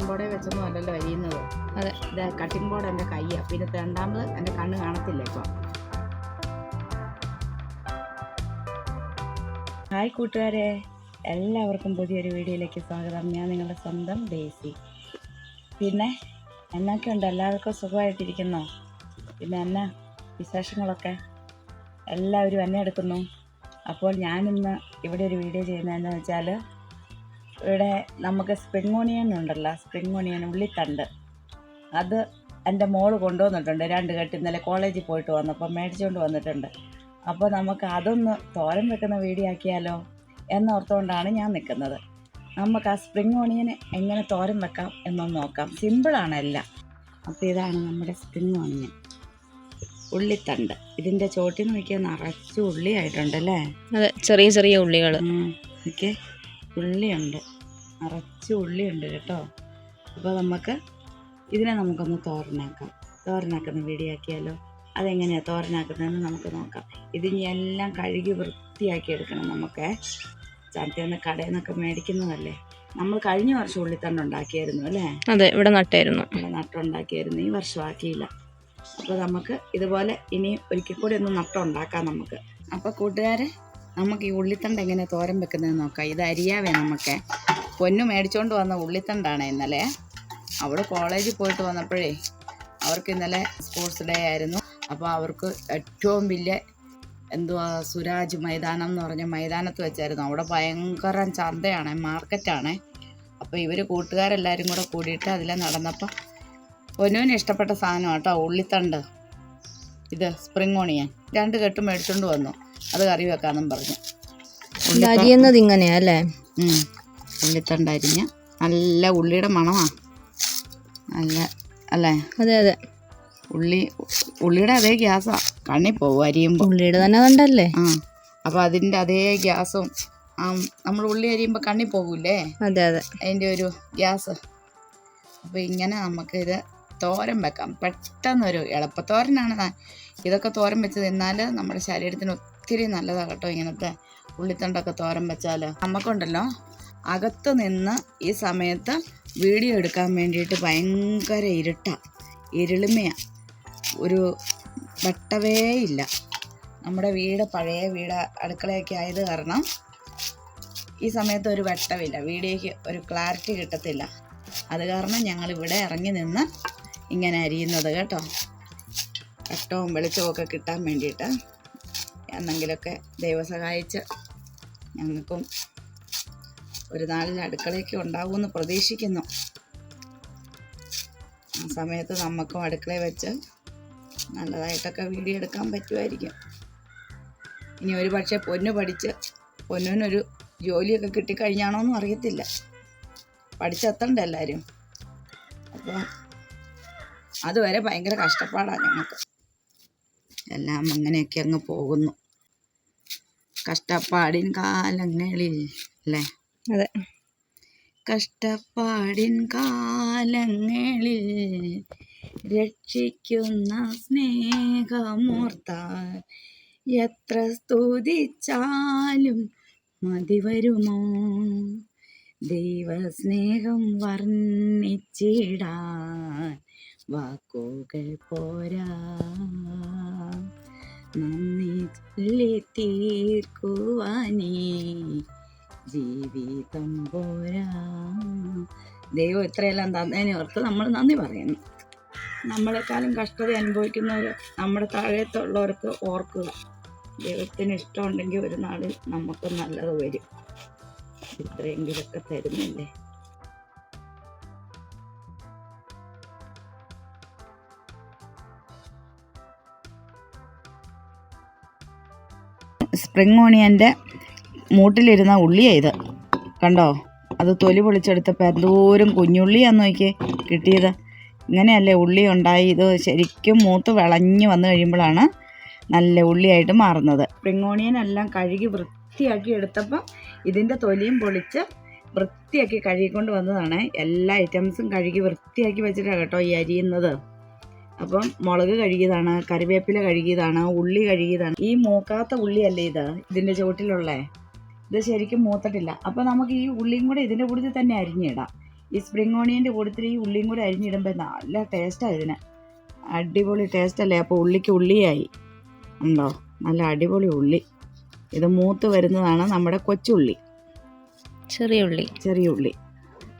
Cutting ബോർഡേ വെച്ചൊന്നും അല്ലല്ലോ അരിയുന്നത്. അതെ. ഇത് കട്ടിംഗ് ബോർഡ് എന്റെ കയ്യാണ് പിന്നെ രണ്ടാമത് എന്റെ കണ്ണ് കാണത്തില്ല ഇപ്പം. ഹായ് കൂട്ടുകാരെ. എല്ലാവർക്കും പുതിയൊരു വീഡിയോയിലേക്ക് സ്വാഗതം. ഞാൻ നിങ്ങളുടെ സ്വന്തം ഡേസി. പിന്നെ എന്നൊക്കെയുണ്ട്? എല്ലാവർക്കും സുഖമായിട്ടിരിക്കുന്നോ? പിന്നെ എന്നാ വിശേഷങ്ങളൊക്കെ? എല്ലാവരും എന്നെ എടുക്കുന്നു. അപ്പോൾ ഞാനിന്ന് ഇവിടെ ഒരു വീഡിയോ ചെയ്യുന്നതെന്ന് വെച്ചാൽ ഇവിടെ നമുക്ക് സ്പ്രിങ് ഓണിയൻ ഉണ്ടല്ലോ സ്പ്രിങ് ഓണിയൻ ഉള്ളിത്തണ്ട്. അത് എന്റെ മോൾ കൊണ്ടുവന്നിട്ടുണ്ട് രണ്ട് കെട്ട് ഇന്നലെ കോളേജിൽ പോയിട്ട് വന്നപ്പോൾ മേടിച്ചുകൊണ്ട് വന്നിട്ടുണ്ട്. അപ്പോൾ നമുക്ക് അതൊന്ന് തോരൻ വെക്കുന്ന വീഡിയോ ആക്കിയാലോ എന്നോർത്തുകൊണ്ടാണ് ഞാൻ നിൽക്കുന്നത് നമുക്ക് ആ സ്പ്രിങ് ഓണിയന് എങ്ങനെ തോരൻ വെക്കാം എന്നൊന്ന് നോക്കാം. സിമ്പിളാണ് എല്ലാം. അപ്പോൾ ഇതാണ് നമ്മുടെ സ്പ്രിങ് ഓണിയൻ ഉള്ളിത്തണ്ട്. ഇതിന്റെ ചോട്ടിൽ നോക്കിയാൽ നിറച്ച് ഉള്ളിയായിട്ടുണ്ടല്ലേ അതെ ചെറിയ ചെറിയ ഉള്ളികൾ ഓക്കെ. ഉള്ളിയുണ്ട്. നിറച്ച് ഉള്ളിയുണ്ട് കേട്ടോ. അപ്പോൾ നമുക്ക് ഇതിനെ നമുക്കൊന്ന് തോരനാക്കാം. തോരനാക്കുന്ന വീഡിയോ ആക്കിയാലോ അതെങ്ങനെയാണ് തോരനാക്കുന്നതെന്ന് നമുക്ക് നോക്കാം. ഇതിനി എല്ലാം കഴുകി വൃത്തിയാക്കി എടുക്കണം നമുക്ക്. ചാറ്റയിൽ നിന്ന് കടയിൽ നിന്നൊക്കെ മേടിക്കുന്നതല്ലേ? നമ്മൾ കഴിഞ്ഞ വർഷം ഉള്ളിത്തണ്ട് ഉണ്ടാക്കിയായിരുന്നു അല്ലേ? അതെ ഇവിടെ നട്ടായിരുന്നു. ഇവിടെ നട്ടുണ്ടാക്കിയായിരുന്നു. ഈ വർഷം ആക്കിയില്ല. അപ്പോൾ നമുക്ക് ഇതുപോലെ ഇനി ഒരിക്കൽ കൂടി ഒന്ന് നട്ടുണ്ടാക്കാം നമുക്ക്. അപ്പോൾ കൂട്ടുകാരെ നമുക്ക് ഈ ഉള്ളിത്തണ്ട് എങ്ങനെ തോരൻ വെക്കുന്നതെന്ന് നോക്കാം. ഇത് അരിയാവേ നമുക്ക് പൊന്നു മേടിച്ചുകൊണ്ട് വന്ന ഉള്ളിത്തണ്ടാണ് ഇന്നലെ. അവൾ കോളേജിൽ പോയിട്ട് വന്നപ്പോഴേ അവർക്ക് ഇന്നലെ സ്പോർട്സ് ഡേ ആയിരുന്നു. അപ്പോൾ അവർക്ക് ഏറ്റവും വലിയ എന്തുവാ സുരാജ് മൈതാനം എന്ന് പറഞ്ഞ മൈതാനത്ത് വെച്ചായിരുന്നു. അവിടെ ഭയങ്കര ചന്തയാണ് മാർക്കറ്റാണ്. അപ്പോൾ ഇവർ കൂട്ടുകാരെല്ലാവരും കൂടെ കൂടിയിട്ട് അതിലെ നടന്നപ്പോൾ പൊന്നുവിന് ഇഷ്ടപ്പെട്ട സാധനം കേട്ടോ ഉള്ളിത്തണ്ട്. ഇത് സ്പ്രിങ് ഓണിയൻ. രണ്ട് കെട്ട് മേടിച്ചുകൊണ്ട് വന്നു. അത് കറി വെക്കാമെന്നും പറഞ്ഞു. അരിയുന്നത് ഇങ്ങനെയാ അല്ലേ. ഉള്ളിത്തണ്ട് അരിഞ്ഞ് നല്ല ഉള്ളിയുടെ മണമാണ് നല്ല അല്ലേ? അതെ അതെ. ഉള്ളി ഉള്ളിയുടെ അതേ ഗ്യാസാ. കണ്ണി പോകും അരിയുമ്പോൾ ഉള്ളിയുടെ തന്നെ കണ്ടല്ലേ ആ. അപ്പോൾ അതിന്റെ അതേ ഗ്യാസും നമ്മൾ ഉള്ളി അരിയുമ്പോൾ കണ്ണി പോകൂലേ? അതെ അതെ. അതിന്റെ ഒരു ഗ്യാസ്. അപ്പോൾ ഇങ്ങനെ നമുക്കിത് തോരൻ വെക്കാം. പെട്ടെന്നൊരു എളുപ്പത്തോരനാണ് ഇതൊക്കെ തോരൻ വെച്ച് തിന്നാൽ നമ്മുടെ ശരീരത്തിന് ഒത്തിരി നല്ലതാണ് കേട്ടോ ഇങ്ങനത്തെ ഉള്ളിത്തണ്ടൊക്കെ തോരൻ വെച്ചാൽ നമുക്കുണ്ടല്ലോ അകത്ത് നിന്ന് ഈ സമയത്ത് വീഡിയോ എടുക്കാൻ വേണ്ടിയിട്ട് ഭയങ്കര ഇരുട്ട ഇരുളിമയാണ് ഒരു വെട്ടവേ ഇല്ല. നമ്മുടെ വീട് പഴയ വീട് അടുക്കളയൊക്കെ ആയത് കാരണം ഈ സമയത്ത് ഒരു വെട്ടമില്ല വീഡിയോയ്ക്ക് ഒരു ക്ലാരിറ്റി കിട്ടത്തില്ല. അത് കാരണം ഞങ്ങളിവിടെ ഇറങ്ങി നിന്ന് ഇങ്ങനെ അരിയുന്നത് കേട്ടോ. വെട്ടവും വെളിച്ചവും ഒക്കെ കിട്ടാൻ വേണ്ടിയിട്ട്. എന്നെങ്കിലൊക്കെ ദൈവം സഹായിച്ച് ഞങ്ങൾക്കും ഒരു നാളിൽ അടുക്കളയൊക്കെ ഉണ്ടാവുമെന്ന് പ്രതീക്ഷിക്കുന്നു. ആ സമയത്ത് നമുക്കും അടുക്കളയിൽ വെച്ച് നല്ലതായിട്ടൊക്കെ വീഡിയോ എടുക്കാൻ പറ്റുമായിരിക്കും. ഇനി ഒരു പക്ഷേ പൊന്നു പഠിച്ച് പൊന്നിനൊരു ജോലിയൊക്കെ കിട്ടിക്കഴിഞ്ഞാണോന്നും അറിയത്തില്ല. പഠിച്ചെത്തണ്ട എല്ലാവരും? അപ്പോൾ അതുവരെ ഭയങ്കര കഷ്ടപ്പാടാണ് ഞങ്ങൾക്ക്. എല്ലാം അങ്ങനെയൊക്കെ അങ്ങ് പോകുന്നു. കഷ്ടപ്പാടിൻ കാലങ്ങളിൽ അല്ലേ? അതെ. കഷ്ടപ്പാടിൻ കാലങ്ങളിൽ രക്ഷിക്കുന്ന സ്നേഹമോർത്താൽ എത്ര സ്തുതിച്ചാലും മതി വരുമോ ദൈവസ്നേഹം വർണിച്ചിടാൻ വാക്കുകൾ പോരാ. നന്ദി ചൊല്ലി തീർക്കുവാനേ ജീവിതം പോരാ. ദൈവം ഇത്രയെല്ലാം തന്നതിനെ ഓർത്ത് നമ്മൾ നന്ദി പറയുന്നു. നമ്മളെക്കാളും കഷ്ടത അനുഭവിക്കുന്നവർ നമ്മുടെ താഴത്തുള്ളവർക്ക് ഓർക്കുക. ദൈവത്തിന് ഇഷ്ടമുണ്ടെങ്കിൽ ഒരു നാളിൽ നമുക്ക് നല്ലത് വരും. ഇത്രയെങ്കിലൊക്കെ തരുന്നില്ലേ? സ്പ്രിങ് ഓണിയന്റെ മൂട്ടിലിരുന്ന ഉള്ളിയാ ഇത്. കണ്ടോ? അത് തൊലി പൊളിച്ചെടുത്തപ്പോൾ എന്തോരം കുഞ്ഞുള്ളിയാന്ന് നോക്കിയേ കിട്ടിയത്. ഇങ്ങനെയല്ലേ ഉള്ളി ഉണ്ടായി. ഇത് ശരിക്കും മൂത്ത് വിളഞ്ഞ് വന്നു കഴിയുമ്പോഴാണ് നല്ല ഉള്ളിയായിട്ട് മാറുന്നത്. സ്പ്രിങ് ഓണിയൻ എല്ലാം കഴുകി വൃത്തിയാക്കി എടുത്തപ്പം ഇതിന്റെ തൊലിയും പൊളിച്ച് വൃത്തിയാക്കി കഴുകിക്കൊണ്ട് വന്നതാണ്. എല്ലാ ഐറ്റംസും കഴുകി വൃത്തിയാക്കി വെച്ചിട്ടാണ് കേട്ടോ ഈ അരിയുന്നത്. അപ്പം മുളക് കഴുകിയതാണ് കറിവേപ്പില കഴുകിയതാണ് ഉള്ളി കഴുകിയതാണ്. ഈ മൂക്കാത്ത ഉള്ളിയല്ലേ ഇത്? ഇതിന്റെ ചുവട്ടിലുള്ള. ഇത് ശരിക്കും മൂത്തിട്ടില്ല. അപ്പോൾ നമുക്ക് ഈ ഉള്ളിയും കൂടെ ഇതിന്റെ കൂട്ടത്തിൽ തന്നെ അരിഞ്ഞിടാം. ഈ സ്പ്രിംഗ് ഓണിയന്റെ കൂട്ടത്തിൽ ഈ ഉള്ളിയും കൂടെ അരിഞ്ഞിടുമ്പോൾ നല്ല ടേസ്റ്റാണ് ഇതിന്. അടിപൊളി ടേസ്റ്റ് അല്ലേ? അപ്പോൾ ഉള്ളിക്ക് ഉള്ളിയായി. ഉണ്ടോ? നല്ല അടിപൊളി ഉള്ളി. ഇത് മൂത്ത് വരുന്നതാണ് നമ്മുടെ കൊച്ചുള്ളി. ചെറിയ ഉള്ളി. ചെറിയ ഉള്ളി.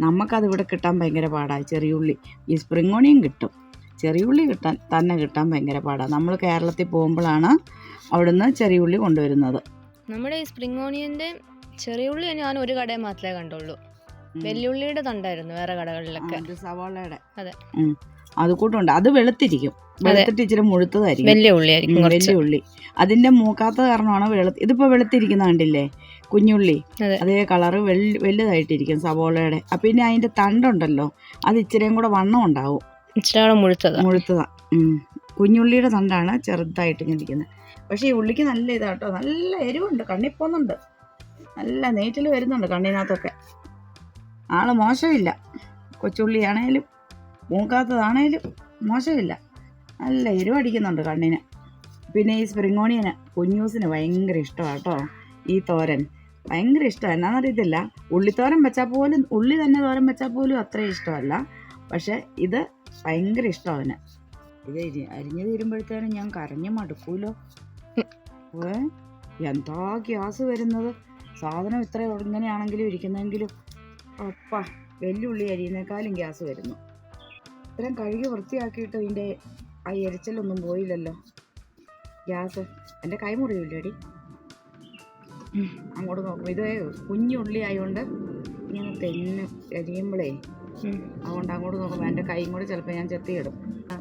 നമുക്കത് ഇവിടെ കിട്ടാൻ ഭയങ്കര പാടാണ് ചെറിയ ഉള്ളി. ഈ സ്പ്രിംഗ് ഓണിയും കിട്ടും. ചെറിയ ഉള്ളി കിട്ടാൻ തന്നെ കിട്ടാൻ ഭയങ്കര പാടാണ് നമ്മൾ കേരളത്തിൽ പോകുമ്പോഴാണ് അവിടുന്ന് ചെറിയ ഉള്ളി കൊണ്ടുവരുന്നത്. നമ്മുടെ ഈ സ്പ്രിംഗ് ഓണിയന്റെ ചെറിയ ഉള്ളി ഞാൻ ഒരു കടയിൽ മാത്രമേ കണ്ടുള്ളൂ. വെല്ലുള്ളിയുടെ തണ്ടായിരുന്നു വേറെ കടകളിലൊക്കെ. സവാളയുടെ. അതെ. അത് കൂട്ടുണ്ട്. അത് വെളുത്തിരിക്കും. വെളുത്തിട്ട് ഇച്ചിരി മുഴുത്തതായിരിക്കും. വലിയ ഉള്ളിയായിരിക്കും വലിയ ഉള്ളി. അതിന്റെ മൂക്കാത്ത കാരണമാണ് വെളു ഇതിപ്പോ വെളുത്തിരിക്കുന്ന കണ്ടില്ലേ? കുഞ്ഞുള്ളി. അതെ. കളറ് വലുതായിട്ടിരിക്കും സവോളയുടെ. അപ്പൊ ഇനി അതിന്റെ തണ്ടുണ്ടല്ലോ. അത് ഇച്ചിരിയും കൂടെ വണ്ണം ഉണ്ടാവും. ഇച്ചിരി മുഴുത്തതാ. മുഴുത്തതാ. കുഞ്ഞുള്ളിയുടെ തണ്ടാണ് ചെറുതായിട്ട് ഇരിക്കുന്നത്. പക്ഷേ ഈ ഉള്ളിക്ക് നല്ല ഇതാട്ടോ നല്ല എരിവുണ്ട്. കണ്ണി പോകുന്നുണ്ട്. നല്ല നെയ്റ്റിൽ വരുന്നുണ്ട് കണ്ണിനകത്തൊക്കെ. ആൾ മോശമില്ല. കൊച്ചുള്ളിയാണേലും മൂക്കാത്തതാണേലും മോശമില്ല. നല്ല എരിവടിക്കുന്നുണ്ട് കണ്ണിന്. പിന്നെ ഈ സ്പ്രിംഗ് ഓണിയന് കുഞ്ഞൂസിന് ഭയങ്കര ഇഷ്ടമാണ് കേട്ടോ ഈ തോരൻ. ഭയങ്കര ഇഷ്ടമാണ് എന്നാന്നറിയത്തില്ല. ഉള്ളിത്തോരൻ വെച്ചാൽ പോലും ഉള്ളി തന്നെ തോരൻ വെച്ചാൽ പോലും അത്ര ഇഷ്ടമല്ല. പക്ഷെ ഇത് ഭയങ്കര ഇഷ്ടമാണ് ഇത് ഇനി അരിഞ്ഞു തീരുമ്പോഴത്തേനും ഞാൻ കരഞ്ഞു മടുക്കൂലോ? ഏ? എന്താ ഗ്യാസ് വരുന്നത്? സാധനം ഇത്ര ഇങ്ങനെയാണെങ്കിലും ഇരിക്കുന്നെങ്കിലും അപ്പ വെല്ലുള്ളി അരിയുന്നേക്കാളും ഗ്യാസ് വരുന്നു. ഇത്രയും കഴുകി വൃത്തിയാക്കിയിട്ട് ഇതിന്റെ ആ എരിച്ചലൊന്നും പോയില്ലല്ലോ. ഗ്യാസ് എന്റെ കൈ മുറിയില്ലേടി അങ്ങോട്ട് നോക്കും. ഇത് കുഞ്ഞുള്ളി ആയതുകൊണ്ട് ഇങ്ങനെ തെന്ന് എരിയുമ്പോഴേ. അതുകൊണ്ട് അങ്ങോട്ട് നോക്കുമ്പോൾ എന്റെ കൈയും കൂടി ചിലപ്പോൾ ഞാൻ ചെത്തിയിടും.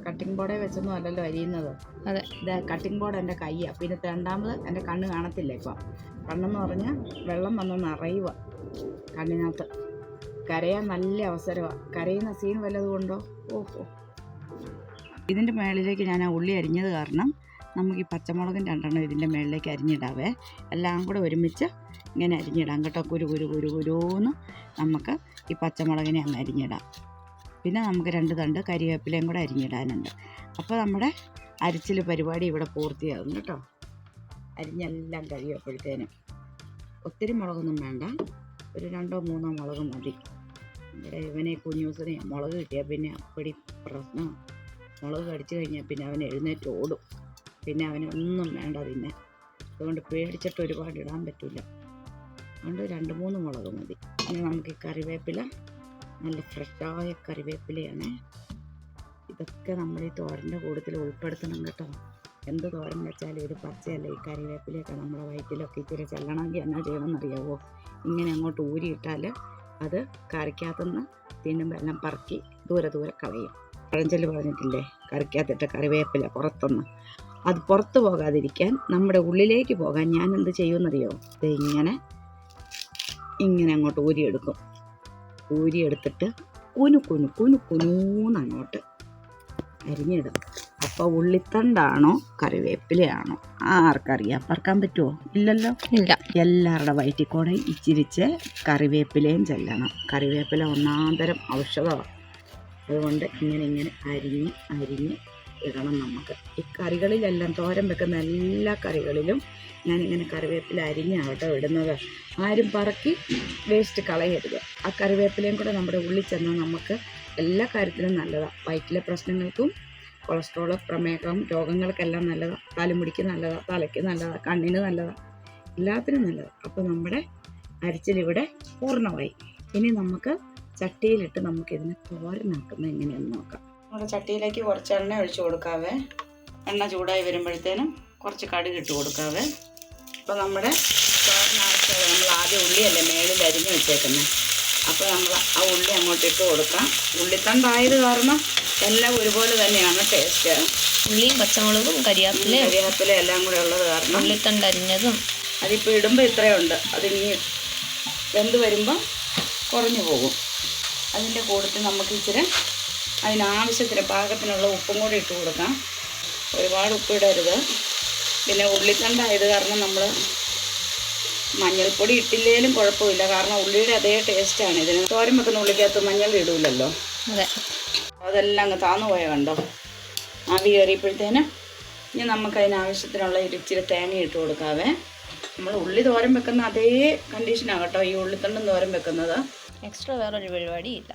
കട്ടിംഗ് ബോർഡേ വെച്ചൊന്നും അല്ലല്ലോ അരിയുന്നത്. അതെ. കട്ടിംഗ് ബോർഡ് എന്റെ കൈയാണ് പിന്നെ രണ്ടാമത് എന്റെ കണ്ണ് കാണത്തില്ല ഇപ്പം. കണ്ണെന്ന് പറഞ്ഞാൽ വെള്ളം വന്ന് നിറയുക കണ്ണിനകത്ത്. കരയാൻ നല്ല അവസരമാണ് കരയുന്ന സീൻ വല്ലതും ഉണ്ടോ? ഓഹോ. ഇതിന്റെ മേളിലേക്ക് ഞാൻ ആ ഉള്ളി അരിഞ്ഞത് കാരണം നമുക്ക് ഈ പച്ചമുളകും രണ്ടെണ്ണം ഇതിന്റെ മേളിലേക്ക് അരിഞ്ഞിടാവേ. എല്ലാം കൂടെ ഒരുമിച്ച് ഇങ്ങനെ അരിഞ്ഞിടാം കേട്ടോ. കുരു കുരു കുരു കുരുന്ന് നമുക്ക് ഈ പച്ചമുളകിനെ അങ്ങ് അരിഞ്ഞിടാം. പിന്നെ നമുക്ക് രണ്ട് തണ്ട് കരിവേപ്പിലയും കൂടെ അരിഞ്ഞിടാനുണ്ട്. അപ്പോൾ നമ്മുടെ അരിച്ചിൽ പരിപാടി ഇവിടെ പൂർത്തിയാകും കേട്ടോ. അരിഞ്ഞെല്ലാം കഴിയുമ്പോഴത്തേനും ഒത്തിരി മുളകൊന്നും വേണ്ട. ഒരു രണ്ടോ മൂന്നോ മുളക് മതി. ഇവിടെ ഇവനെ കുഞ്ഞൂസിനെ മുളക് കിട്ടിയാൽ പിന്നെ അപ്പടി പ്രശ്നം. മുളക് കടിച്ചു കഴിഞ്ഞാൽ പിന്നെ അവൻ എഴുന്നേറ്റ് ഓടും പിന്നെ അവന് ഒന്നും വേണ്ട പിന്നെ. അതുകൊണ്ട് പേടിച്ചിട്ട് ഒരുപാട് ഇടാൻ പറ്റില്ല അതുകൊണ്ട് രണ്ട് മൂന്ന് മുളക് മതി. ഇനി നമുക്ക് കറിവേപ്പില നല്ല ഫ്രഷായ കറിവേപ്പിലയാണ്. ഇതൊക്കെ നമ്മൾ ഈ തോരന്റെ കൂട്ടത്തിൽ ഉൾപ്പെടുത്തണം കേട്ടോ. എന്ത് തോരൻ വെച്ചാലും ഇത് പച്ചയല്ല? ഈ കറിവേപ്പിലയൊക്കെ നമ്മുടെ വയറ്റിലൊക്കെ ഇച്ചിരി ചെല്ലണമെങ്കിൽ എന്നാ ചെയ്യണമെന്നറിയാവോ ഇങ്ങനെ അങ്ങോട്ട് ഊരിയിട്ടാൽ അത് കറിക്കകത്തുനിന്ന് തിന്നുമ്പോൾ എല്ലാം പറക്കി ദൂരെ ദൂരെ കളയും. പഴഞ്ചൊല്ല് പറഞ്ഞിട്ടില്ലേ? കറിക്കകത്തിട്ട കറിവേപ്പില പുറത്തുനിന്ന്. അത് പുറത്ത് പോകാതിരിക്കാൻ നമ്മുടെ ഉള്ളിലേക്ക് പോകാൻ ഞാൻ എന്ത് ചെയ്യുമെന്നറിയോ? ഇത് ഇങ്ങനെ ഇങ്ങനെ അങ്ങോട്ട് ഊരിയെടുക്കും. ഊരിയെടുത്തിട്ട് കുനു കുനു കുനു കുനൂന്ന് അങ്ങോട്ട് അരിഞ്ഞിടും. അപ്പോൾ ഉള്ളിത്തണ്ടാണോ കറിവേപ്പിലയാണോ? ആർക്കറിയാം. പറക്കാൻ പറ്റുമോ ഇല്ലല്ലോ? ഇല്ല. എല്ലാവരുടെ വയറ്റിൽ കൂടെ ഇച്ചിരിച്ച് കറിവേപ്പിലയും ചെല്ലണം. കറിവേപ്പില ഒന്നാന്തരം ഔഷധമാണ് അതുകൊണ്ട് ഇങ്ങനെ ഇങ്ങനെ അരിഞ്ഞ് അരിഞ്ഞ് ഇടണം നമുക്ക്. ഈ കറികളിലെല്ലാം തോരൻ വെക്കുന്ന എല്ലാ കറികളിലും ഞാനിങ്ങനെ കറിവേപ്പില അരിഞ്ഞാവട്ടോ ഇടുന്നത്. ആരും പറക്കി വേസ്റ്റ് കളയരുത്. ആ കറിവേപ്പിലയും കൂടെ നമ്മുടെ ഉള്ളിൽ ചെന്നാൽ നമുക്ക് എല്ലാ കാര്യത്തിലും നല്ലതാണ് വയറ്റിലെ പ്രശ്നങ്ങൾക്കും കൊളസ്ട്രോൾ പ്രമേഹം രോഗങ്ങൾക്കെല്ലാം നല്ലതാണ് തലമുടിക്ക് നല്ലതാണ് തലയ്ക്ക് നല്ലതാണ് കണ്ണിന് നല്ലതാണ് എല്ലാത്തിനും നല്ലതാണ് അപ്പോൾ നമ്മുടെ അരിച്ചിലിവിടെ പൂർണമായി. ഇനി നമുക്ക് ചട്ടിയിലിട്ട് നമുക്കിതിനെ തോരനാക്കുന്നത് എങ്ങനെയെന്ന് നോക്കാം. നമ്മുടെ ചട്ടിയിലേക്ക് കുറച്ച് എണ്ണ ഒഴിച്ച് കൊടുക്കാവേ. എണ്ണ ചൂടായി വരുമ്പോഴത്തേനും കുറച്ച് കടുക് ഇട്ട് കൊടുക്കാവേ. അപ്പോൾ നമ്മുടെ ചോറിനാവശ്യമുള്ള നമ്മൾ ആദ്യം ഉള്ളിയല്ലേ മേളിൽ അരിഞ്ഞ് വെച്ചേക്കുന്നത് അപ്പോൾ നമ്മൾ ആ ഉള്ളി അങ്ങോട്ട് ഇട്ട് കൊടുക്കാം. ഉള്ളിത്തണ്ടായത് കാരണം എല്ലാം ഒരുപോലെ തന്നെയാണ് ടേസ്റ്റ് ഉള്ളിയും പച്ചമുളകും കരിയാപ്പിലയും കരിയാപ്പിലയും എല്ലാം കൂടെ ഉള്ളത് കാരണം ഉള്ളിത്തണ്ട് അരിഞ്ഞതും അതിപ്പോൾ ഇടുമ്പോൾ ഇത്രയുണ്ട് അതിനി വെന്ത് വരുമ്പോൾ കുറഞ്ഞു പോകും. അതിന്റെ കൂട്ടത്തിൽ നമുക്ക് ഇച്ചിരി അതിനാവശ്യത്തിന് പാകത്തിനുള്ള ഉപ്പും കൂടി ഇട്ട് കൊടുക്കാം. ഒരുപാട് ഉപ്പ് ഇടരുത്. പിന്നെ ഉള്ളിത്തണ്ടായത് കാരണം നമ്മൾ മഞ്ഞൾപ്പൊടി ഇട്ടില്ലേലും കുഴപ്പമില്ല. കാരണം ഉള്ളിയുടെ അതേ ടേസ്റ്റാണ് ഇതിന് തോരൻ വെക്കുന്ന ഉള്ളിക്കകത്ത് മഞ്ഞൾ ഇടൂലല്ലോ. അതെ. അതെല്ലാം അങ്ങ് താന്നു പോയ കണ്ടോ? ആവി കയറിയപ്പോഴത്തേന് ഇനി നമുക്ക് അതിനാവശ്യത്തിനുള്ള ഇച്ചിരി തേങ്ങ ഇട്ട് കൊടുക്കാവേ. നമ്മൾ ഉള്ളി തോരം വെക്കുന്ന അതേ കണ്ടീഷനാണ് കേട്ടോ. ഈ ഉള്ളിത്തണ്ടും തോരം വെക്കുന്നത്. എക്സ്ട്രാ വേറൊരു പരിപാടി ഇല്ല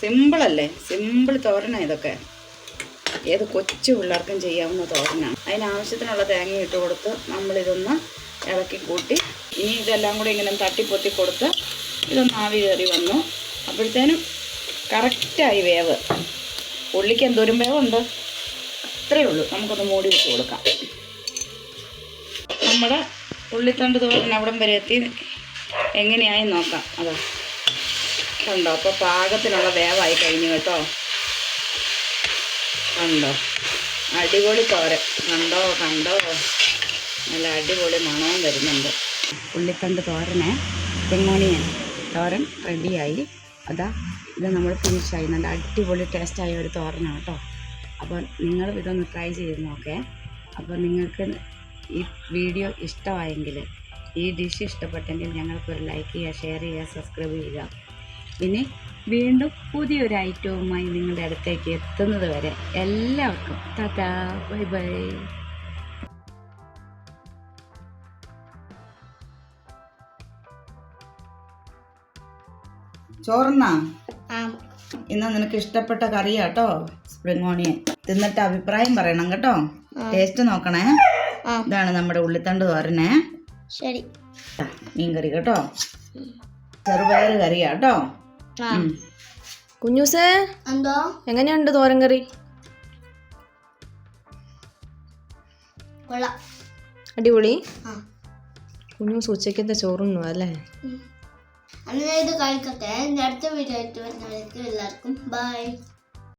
സിമ്പിളല്ലേ സിമ്പിൾ തോരനാണ് ഇതൊക്കെ. ഏത് കൊച്ചു പിള്ളേർക്കും ചെയ്യാവുന്ന തോരനാണ് അതിനാവശ്യത്തിനുള്ള തേങ്ങ ഇട്ട് കൊടുത്ത് നമ്മളിതൊന്ന് ഇളക്കി കൂട്ടി ഇനി ഇതെല്ലാം കൂടി ഇങ്ങനെ തട്ടിപ്പൊത്തി കൊടുത്ത് ഇതൊന്ന് ആവി കയറി വന്നു. അപ്പോഴത്തേനും കറക്റ്റായി വേവ്. ഉള്ളിക്ക് എന്തോരം വേവുണ്ട്? അത്രയേ ഉള്ളൂ. നമുക്കൊന്ന് മൂടി വെച്ച് കൊടുക്കാം. നമ്മുടെ ഉള്ളിത്തണ്ട് തോരൻ അവിടം വരെ എത്തി. എങ്ങനെയായി നോക്കാം. അതോ. കണ്ടോ? അപ്പോൾ പാകത്തിനുള്ള വേവായി കഴിഞ്ഞു കേട്ടോ. കണ്ടോ? അടിപൊളി തോരൻ. കണ്ടോ? കണ്ടോ? നല്ല അടിപൊളി മണവും വരുന്നുണ്ട്. ഉള്ളിത്തണ്ട് തോരനെ തെങ്ങോണിയൻ തോരൻ റെഡിയായി. അതാ ഇത് നമ്മൾ ഫിനിഷായി നല്ല അടിപൊളി ടേസ്റ്റായ ഒരു തോരനാണ് കേട്ടോ. അപ്പോൾ നിങ്ങൾ ഇതൊന്ന് ട്രൈ ചെയ്ത് നോക്കേ. അപ്പോൾ നിങ്ങൾക്ക് ഈ വീഡിയോ ഇഷ്ടമായെങ്കിൽ ഈ ഡിഷ് ഇഷ്ടപ്പെട്ടെങ്കിൽ ഞങ്ങൾക്കൊരു ലൈക്ക് ചെയ്യുക ഷെയർ ചെയ്യുക സബ്സ്ക്രൈബ് ചെയ്യുക. ഇനി വീണ്ടും പുതിയൊരു ഐറ്റവുമായി നിങ്ങളുടെ അടുത്തേക്ക് എത്തുന്നത് വരെ എല്ലാവർക്കും ടാറ്റാ ബൈ ബൈ. ചോറുന്നാ ഇന്ന് നിനക്ക് ഇഷ്ടപ്പെട്ട കറിയാട്ടോ സ്പ്രിംഗ് ഓണിയൻ തിന്നിട്ട് അഭിപ്രായം പറയണം കേട്ടോ. ടേസ്റ്റ് നോക്കണേ. ഇതാണ് നമ്മുടെ ഉള്ളിത്തണ്ട് തോരനെ. ശരി. മീൻകറി കേട്ടോ. ചെറുപയർ കറിയാ കേട്ടോ. കുഞ്ഞൂസേ? എന്തോ? എങ്ങനെയുണ്ട് തോരൻ കറി? അടിപൊളി. കുഞ്ഞൂസ് ഉച്ചക്കത്തെ ചോറുണ്ണു അല്ലേ? അങ്ങനെ ഇത് കഴിക്കട്ടെ. അടുത്ത വീഡിയോ ആയിട്ട് വരുന്നവർക്ക് എല്ലാവർക്കും. ബൈ